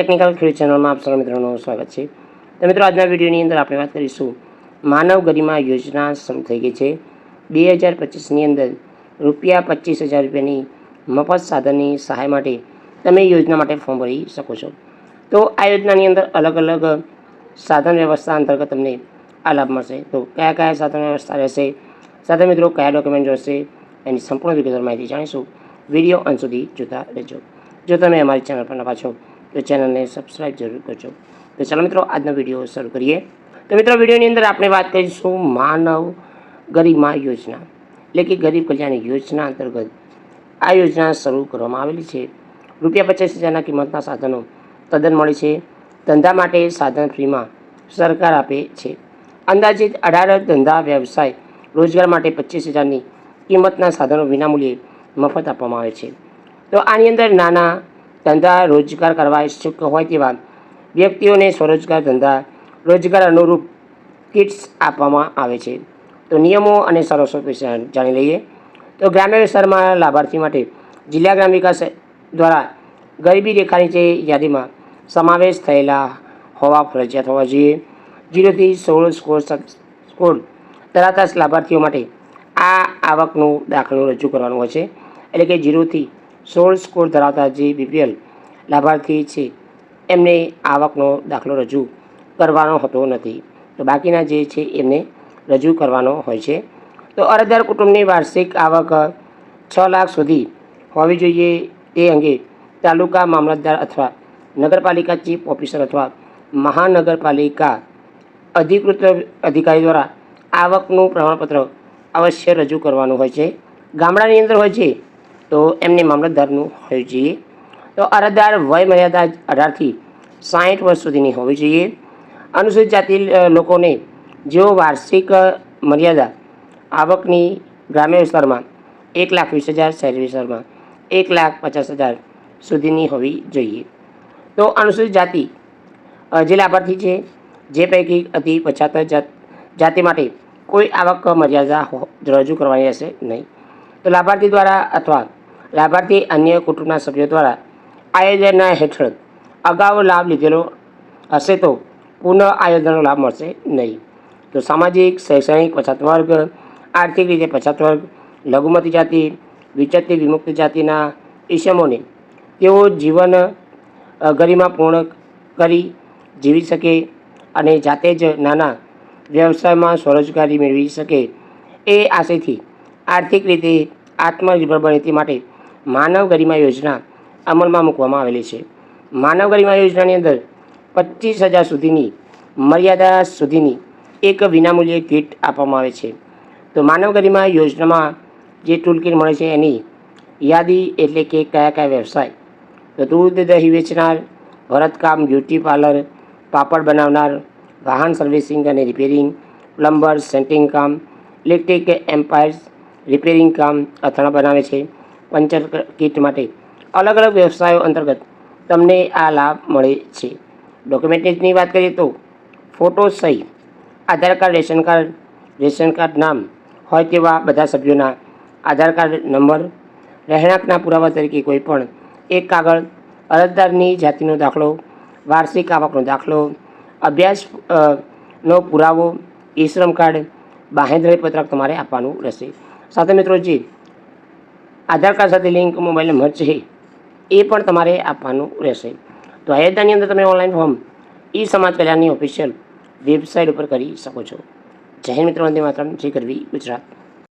Technical ખેડૂત ચેનલમાં આપ સર્વ મિત્રોનું સ્વાગત છે. તો મિત્રો, આજના વિડીયોની અંદર આપણે વાત કરીશું માનવ ગરિમા યોજના શરૂ થઈ ગઈ છે. બે હજાર પચીસની અંદર રૂપિયા પચીસ હજાર રૂપિયાની મફત સાધનની સહાય માટે તમે યોજના માટે ફોર્મ ભરી શકો છો. તો આ યોજનાની અંદર અલગ અલગ સાધન વ્યવસ્થા અંતર્ગત તમને આ લાભ મળશે. તો કયા કયા સાધન વ્યવસ્થા રહેશે? સાથે મિત્રો, કયા ડોક્યુમેન્ટ જોશે? એની સંપૂર્ણ વિગતવાર માહિતી જાણીશું. વીડિયો અંત સુધી જોતા રહેજો. જો તમે અમારી ચેનલ પર નવા છો તો ચેનલને સબસ્ક્રાઈબ જરૂર કરજો. તો ચાલો મિત્રો, આજનો વીડિયો શરૂ કરીએ. તો મિત્રો, વિડીયોની અંદર આપણે વાત કરીશું માનવ ગરિમા યોજના. એટલે કે ગરીબ કલ્યાણ યોજના અંતર્ગત આ યોજના શરૂ કરવામાં આવેલી છે. રૂપિયા પચાસ હજારના કિંમતના સાધનો તદ્દન મળે છે. ધંધા માટે સાધન ફ્રીમાં સરકાર આપે છે. અંદાજિત અઢાર ધંધા વ્યવસાય રોજગાર માટે પચીસ હજારની કિંમતના સાધનો વિનામૂલ્યે મફત આપવામાં આવે છે. તો આની અંદર નાના ધંધા રોજગાર કરવા ઈચ્છુક હોય તેવા વ્યક્તિઓને સ્વરોજગાર ધંધા રોજગાર અનુરૂપ કિટ્સ આપવામાં આવે છે. તો નિયમો અને સરસો વિશે જાણી લઈએ. તો ગ્રામ્ય વિસ્તારમાં લાભાર્થી માટે જિલ્લા ગ્રામ વિકાસ દ્વારા ગરીબી રેખાની જે યાદીમાં સમાવેશ થયેલા હોવા ફરજિયાત હોવા જોઈએ. જીરોથી સોળ સ્કોર સ્કોર ધરાવતા લાભાર્થીઓ માટે આ આવકનું દાખલો રજૂ કરવાનું હોય છે. એટલે કે જીરોથી સોળ સ્કોર ધરાવતા જે બીપીએલ લાભાર્થી છે, એમને આવકનો દાખલો રજૂ કરવાનો હોતો નથી. તો બાકીના જે છે, એમને રજૂ કરવાનો હોય છે. તો અરજદાર કુટુંબની વાર્ષિક આવક છ લાખ સુધી હોવી જોઈએ તે અંગે તાલુકા મામલતદાર અથવા નગરપાલિકા ચીફ ઓફિસર અથવા મહાનગરપાલિકા અધિકૃત અધિકારી દ્વારા આવકનું પ્રમાણપત્ર અવશ્ય રજૂ કરવાનું હોય છે. ગામડાની અંદર હોય છે તો એમને મામલતદારનું હોવી જોઈએ. તો અરજદાર વય મર્યાદા અઢારથી સાહીઠ વર્ષ સુધીની હોવી જોઈએ. અનુસૂચિત જાતિ લોકોને જેઓ વાર્ષિક મર્યાદા આવકની ગ્રામ્ય વિસ્તારમાં એક લાખ વીસ હજાર, શહેરી વિસ્તારમાં એક લાખ પચાસ હજાર સુધીની હોવી જોઈએ. તો અનુસૂચિત જાતિ જે લાભાર્થી છે, જે પૈકી અતિ પછાત જાત માટે કોઈ આવક મર્યાદા રજૂ કરવાની રહેશે નહીં. તો લાભાર્થી દ્વારા અથવા લાભાર્થી અન્ય કુટુંબના સભ્યો દ્વારા આયોજનના હેઠળ અગાઉ લાભ લીધેલો હશે તો પુનઃ આયોજનનો લાભ મળશે નહીં. તો સામાજિક, શૈક્ષણિક, પછાત વર્ગ, આર્થિક રીતે પછાત વર્ગ, લઘુમતી જાતિ, વિચરતી, વિમુક્ત જાતિના ઈસમોને તેઓ જીવન ગરિમા પૂર્ણ કરી જીવી શકે અને જાતે જ નાના વ્યવસાયમાં સ્વરોજગારી મેળવી શકે એ આશયથી આર્થિક રીતે આત્મનિર્ભર બને તે માટે માનવ ગરિમા યોજના અમલમાં મૂકવામાં આવેલી છે. માનવ ગરિમા યોજનાની અંદર પચીસ હજાર સુધીની મર્યાદા સુધીની એક વિનામૂલ્યે કીટ આપવામાં આવે છે. તો માનવ ગરિમા યોજનામાં જે ટૂલ કીટ મળે છે એની યાદી એટલે કે કયા કયા વ્યવસાય? તો દૂધ, દહીં વેચનાર, ભરતકામ, બ્યુટી પાર્લર, પાપડ બનાવનાર, વાહન સર્વિસિંગ અને રિપેરિંગ, પ્લમ્બર, સેન્ટિંગ કામ, ઇલેક્ટ્રિક એમ્પાયર્સ, રિપેરિંગ કામ અથાણા બનાવે છે. પંચર કીટ માટે. અલગ અલગ વ્યવસાયો અંતર્ગત તમને આ લાભ મળે છે. ડોક્યુમેન્ટેશનની વાત કરીએ તો ફોટો સહી, Aadhaar card, ration card ration card નામ હોય તેવા બધા સભ્યોના આધાર કાર્ડ નંબર, રહેણાંકના પુરાવા તરીકે કોઈ પણ એક કાગળ, અરજદારની જાતિનો દાખલો, વાર્ષિક આવકનો દાખલો, અભ્યાસ નો પુરાવો, ઈ શ્રમ કાર્ડ, બાહેંધરી પત્રક તમારે આપવાનું રહેશે. સાથે મિત્રો જે આધાર કાર્ડ સાથે લિંક મોબાઈલ નંબર છે, એ પણ તમારે આપવાનું રહેશે. તો આ અંદર તમે ઓનલાઈન ફોર્મ ઈ સમાજ કલ્યાણની ઓફિશિયલ વેબસાઇટ ઉપર કરી શકો છો. જય હિન્દ મિત્રો, વંદે માતરમ. જે કરવી ગુજરાત.